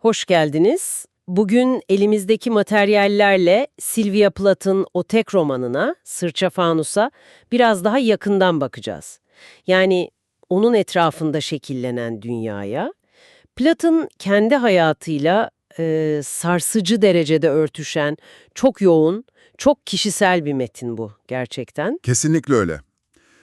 Hoş geldiniz. Bugün elimizdeki materyallerle Sylvia Plath'ın o tek romanına, Sırça Fanus'a biraz daha yakından bakacağız. Yani onun etrafında şekillenen dünyaya, Plath'ın kendi hayatıyla e, sarsıcı derecede örtüşen, çok yoğun, çok kişisel bir metin bu gerçekten. Kesinlikle öyle.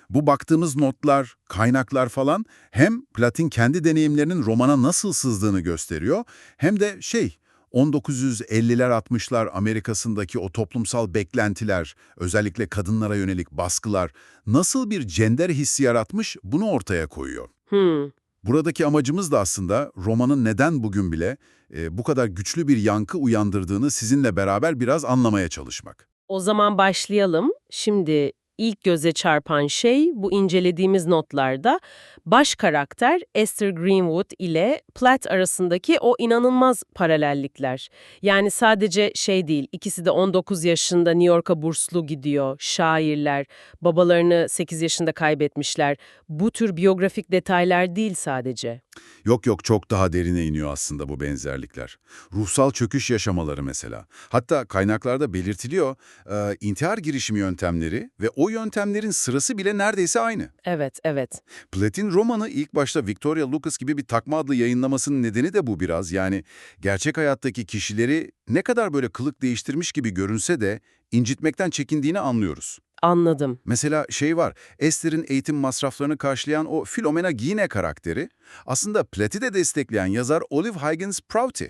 Bu baktığımız notlar, kaynaklar falan hem Platin kendi deneyimlerinin romana nasıl sızdığını gösteriyor hem de şey 1950'ler 60'lar Amerika'sındaki o toplumsal beklentiler, özellikle kadınlara yönelik baskılar nasıl bir cender hissi yaratmış bunu ortaya koyuyor. Hmm, Buradaki amacımız da aslında romanın neden bugün bile e, bu kadar güçlü bir yankı uyandırdığını sizinle beraber biraz anlamaya çalışmak. O zaman başlayalım. Şimdi ilk göze çarpan şey bu incelediğimiz notlarda baş karakter Esther Greenwood ile Platt arasındaki o inanılmaz paralellikler. Yani sadece şey değil, ikisi de 19 yaşında New York'a burslu gidiyor, şairler, babalarını 8 yaşında kaybetmişler. Bu tür biyografik detaylar değil sadece. Yok yok çok daha derine iniyor aslında bu benzerlikler. Ruhsal çöküş yaşamaları mesela. Hatta kaynaklarda belirtiliyor e, intihar girişimi yöntemleri ve o yöntemlerin sırası bile neredeyse aynı. Evet, evet. Platin romanı ilk başta Victoria Lucas gibi bir takma adlı yayınlamasının nedeni de bu biraz. Yani gerçek hayattaki kişileri ne kadar böyle kılık değiştirmiş gibi görünse de incitmekten çekindiğini anlıyoruz. Anladım. Mesela şey var, Esther'in eğitim masraflarını karşılayan o Philomena Gine karakteri aslında Platt'i de destekleyen yazar Olive Higgins Prouty.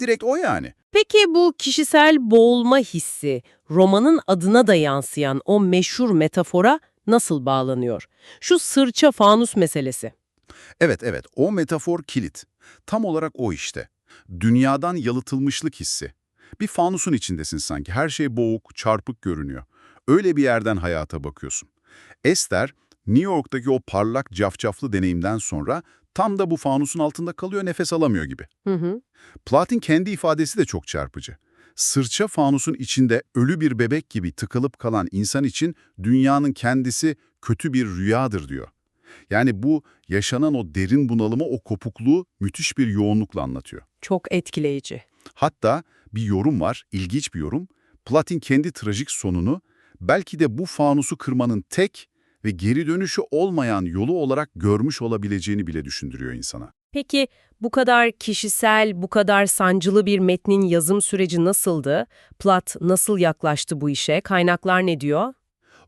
Direkt o yani. Peki bu kişisel boğulma hissi, romanın adına da yansıyan o meşhur metafora nasıl bağlanıyor? Şu sırça fanus meselesi. Evet evet, o metafor kilit. Tam olarak o işte. Dünyadan yalıtılmışlık hissi. Bir fanusun içindesin sanki, her şey boğuk, çarpık görünüyor. Öyle bir yerden hayata bakıyorsun. Esther, New York'taki o parlak cafcaflı deneyimden sonra tam da bu fanusun altında kalıyor, nefes alamıyor gibi. Hı hı. Platin kendi ifadesi de çok çarpıcı. Sırça fanusun içinde ölü bir bebek gibi tıkılıp kalan insan için dünyanın kendisi kötü bir rüyadır diyor. Yani bu yaşanan o derin bunalımı, o kopukluğu müthiş bir yoğunlukla anlatıyor. Çok etkileyici. Hatta bir yorum var, ilginç bir yorum. Platin kendi trajik sonunu belki de bu fanusu kırmanın tek ve geri dönüşü olmayan yolu olarak görmüş olabileceğini bile düşündürüyor insana. Peki bu kadar kişisel, bu kadar sancılı bir metnin yazım süreci nasıldı? Platt nasıl yaklaştı bu işe? Kaynaklar ne diyor?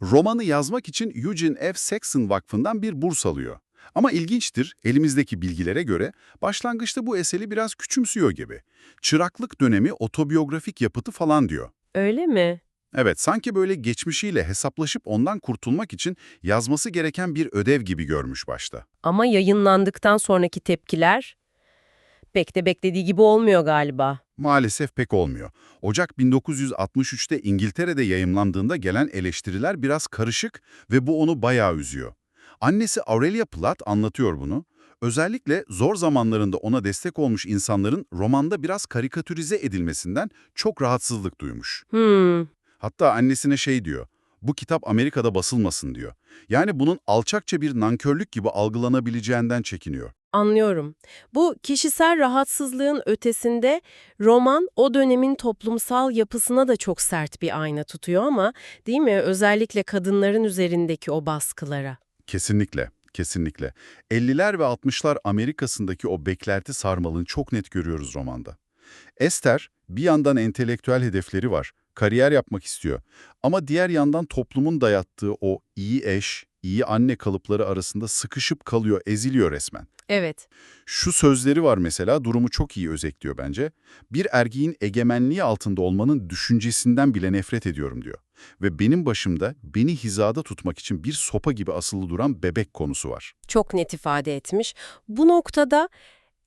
Romanı yazmak için Eugene F. Saxon Vakfı'ndan bir burs alıyor. Ama ilginçtir, elimizdeki bilgilere göre başlangıçta bu eseri biraz küçümsüyor gibi. Çıraklık dönemi otobiyografik yapıtı falan diyor. Öyle mi? Evet, sanki böyle geçmişiyle hesaplaşıp ondan kurtulmak için yazması gereken bir ödev gibi görmüş başta. Ama yayınlandıktan sonraki tepkiler pek de beklediği gibi olmuyor galiba. Maalesef pek olmuyor. Ocak 1963'te İngiltere'de yayımlandığında gelen eleştiriler biraz karışık ve bu onu bayağı üzüyor. Annesi Aurelia Platt anlatıyor bunu. Özellikle zor zamanlarında ona destek olmuş insanların romanda biraz karikatürize edilmesinden çok rahatsızlık duymuş. Hmm, Hatta annesine şey diyor, bu kitap Amerika'da basılmasın diyor. Yani bunun alçakça bir nankörlük gibi algılanabileceğinden çekiniyor. anlıyorum. Bu kişisel rahatsızlığın ötesinde roman o dönemin toplumsal yapısına da çok sert bir ayna tutuyor ama değil mi? Özellikle kadınların üzerindeki o baskılara. Kesinlikle, kesinlikle. 50'ler ve 60'lar Amerika'sındaki o beklenti sarmalını çok net görüyoruz romanda. Esther bir yandan entelektüel hedefleri var, kariyer yapmak istiyor. Ama diğer yandan toplumun dayattığı o iyi eş, iyi anne kalıpları arasında sıkışıp kalıyor, eziliyor resmen. Evet. Şu sözleri var mesela, durumu çok iyi özetliyor bence. Bir erkeğin egemenliği altında olmanın düşüncesinden bile nefret ediyorum diyor. Ve benim başımda beni hizada tutmak için bir sopa gibi asılı duran bebek konusu var. çok net ifade etmiş. Bu noktada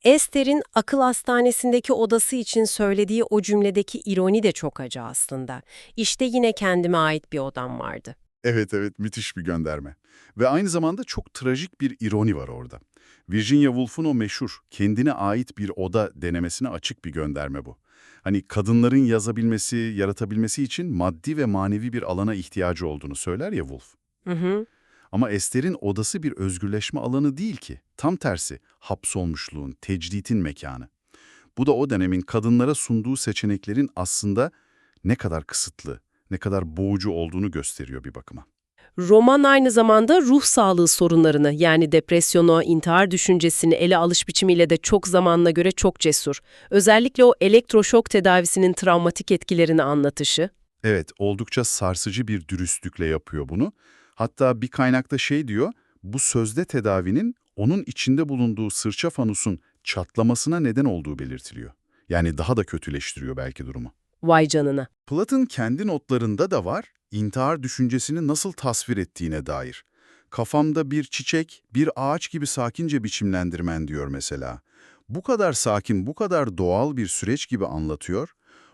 Esther'in akıl hastanesindeki odası için söylediği o cümledeki ironi de çok acı aslında. İşte yine kendime ait bir odam vardı. Evet evet müthiş bir gönderme. Ve aynı zamanda çok trajik bir ironi var orada. Virginia Woolf'un o meşhur kendine ait bir oda denemesine açık bir gönderme bu. Hani kadınların yazabilmesi, yaratabilmesi için maddi ve manevi bir alana ihtiyacı olduğunu söyler ya Woolf. Hı hı. Ama Esther'in odası bir özgürleşme alanı değil ki. Tam tersi, hapsolmuşluğun, tecritin mekanı. Bu da o dönemin kadınlara sunduğu seçeneklerin aslında ne kadar kısıtlı, ne kadar boğucu olduğunu gösteriyor bir bakıma. Roman aynı zamanda ruh sağlığı sorunlarını yani depresyonu, intihar düşüncesini ele alış biçimiyle de çok zamanına göre çok cesur. Özellikle o elektroşok tedavisinin travmatik etkilerini anlatışı. Evet, oldukça sarsıcı bir dürüstlükle yapıyor bunu. Hatta bir kaynakta şey diyor, bu sözde tedavinin onun içinde bulunduğu sırça fanusun çatlamasına neden olduğu belirtiliyor. Yani daha da kötüleştiriyor belki durumu. Vay canına. Platon kendi notlarında da var, intihar düşüncesini nasıl tasvir ettiğine dair. Kafamda bir çiçek, bir ağaç gibi sakince biçimlendirmen diyor mesela. Bu kadar sakin, bu kadar doğal bir süreç gibi anlatıyor.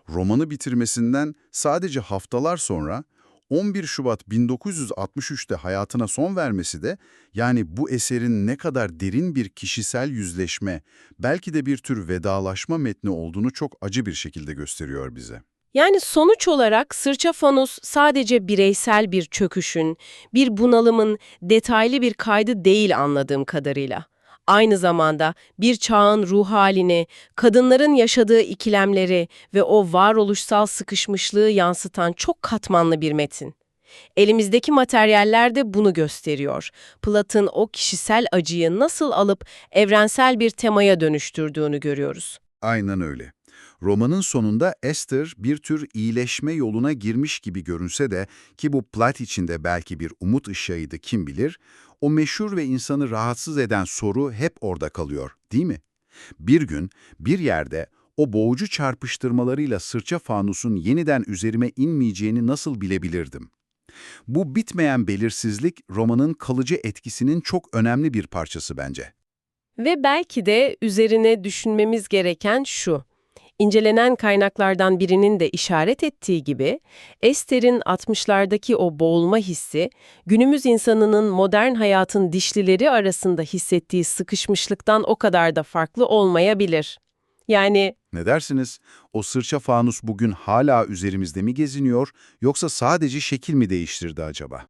Romanı bitirmesinden sadece haftalar sonra 11 Şubat 1963'te hayatına son vermesi de yani bu eserin ne kadar derin bir kişisel yüzleşme, belki de bir tür vedalaşma metni olduğunu çok acı bir şekilde gösteriyor bize. Yani sonuç olarak sırça fanus sadece bireysel bir çöküşün, bir bunalımın detaylı bir kaydı değil anladığım kadarıyla. Aynı zamanda bir çağın ruh halini, kadınların yaşadığı ikilemleri ve o varoluşsal sıkışmışlığı yansıtan çok katmanlı bir metin. Elimizdeki materyaller de bunu gösteriyor. Platon o kişisel acıyı nasıl alıp evrensel bir temaya dönüştürdüğünü görüyoruz. Aynen öyle. Romanın sonunda Esther bir tür iyileşme yoluna girmiş gibi görünse de ki bu Platt içinde belki bir umut ışığıydı kim bilir, o meşhur ve insanı rahatsız eden soru hep orada kalıyor, değil mi? Bir gün, bir yerde o boğucu çarpıştırmalarıyla sırça fanusun yeniden üzerime inmeyeceğini nasıl bilebilirdim? Bu bitmeyen belirsizlik romanın kalıcı etkisinin çok önemli bir parçası bence. Ve belki de üzerine düşünmemiz gereken şu. İncelenen kaynaklardan birinin de işaret ettiği gibi, Esther'in 60'lardaki o boğulma hissi, günümüz insanının modern hayatın dişlileri arasında hissettiği sıkışmışlıktan o kadar da farklı olmayabilir. Yani Ne dersiniz? O sırça fanus bugün hala üzerimizde mi geziniyor yoksa sadece şekil mi değiştirdi acaba?